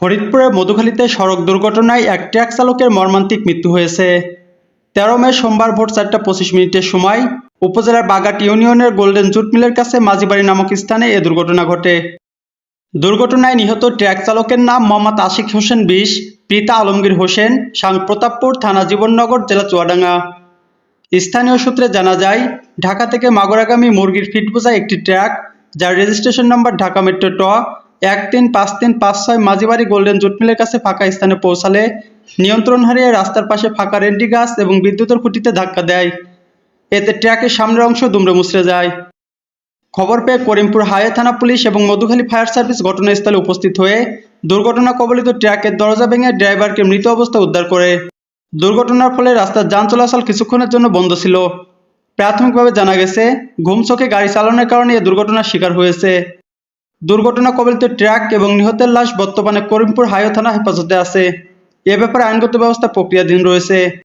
ফরিদপুরের মধুখালীতে সড়ক দুর্ঘটনায় এক ট্রাক চালকের মর্মান্তিক মৃত্যু হয়েছে। তেরো মে সোমবার ভোর চারটা পঁচিশ মিনিটের সময় উপজেলার বাগাট ইউনিয়নের গোল্ডেন জুট মিলের কাছে মাঝিবাড়ি নামক স্থানে এ দুর্ঘটনা ঘটে। দুর্ঘটনায় নিহত ট্রাক চালকের নাম মোহাম্মদ আশিক হোসেন বিশ প্রীতা আলমগীর হোসেন সাং প্রতাপপুর থানা জীবননগর, জেলা চুয়াডাঙ্গা। স্থানীয় সূত্রে জানা যায়, ঢাকা থেকে মাগুরাগামী মুরগির ফিট বোঝায় একটি ট্রাক, যার রেজিস্ট্রেশন নম্বর ঢাকা মেট্রো ট এক তিন, পাঁচ তিন, পাঁচ ছয় মাঝিবাড়ি গোল্ডেন জুট মিলের কাছে ফাঁকা স্থানে পৌঁছালে নিয়ন্ত্রণ হারিয়ে রাস্তার পাশে ফাঁকা রেন্ডি গাছ এবং বিদ্যুতের খুঁটিতে ধাক্কা দেয়। এতে ট্র্যাকের সামনের অংশ দুমড়ে মুচড়ে যায়। খবর পেয়ে করিমপুর হাইওয়ে থানা পুলিশ এবং মধুখালী ফায়ার সার্ভিস ঘটনাস্থলে উপস্থিত হয়ে দুর্ঘটনা কবলিত ট্রাকের দরজা ভেঙে ড্রাইভারকে মৃত অবস্থায় উদ্ধার করে। দুর্ঘটনার ফলে রাস্তার যান চলাচল কিছুক্ষণের জন্য বন্ধ ছিল। প্রাথমিকভাবে জানা গেছে, ঘুম চোখে গাড়ি চালানোর কারণে এ দুর্ঘটনার শিকার হয়েছে। দুর্ঘটনা কবলিত ট্রাক এবং নিহতের লাশ বর্তমানে করিমপুর হাইওয়ে থানা হেফাজতে আছে। এ ব্যাপারে আইনগত ব্যবস্থা প্রক্রিয়াধীন রয়েছে।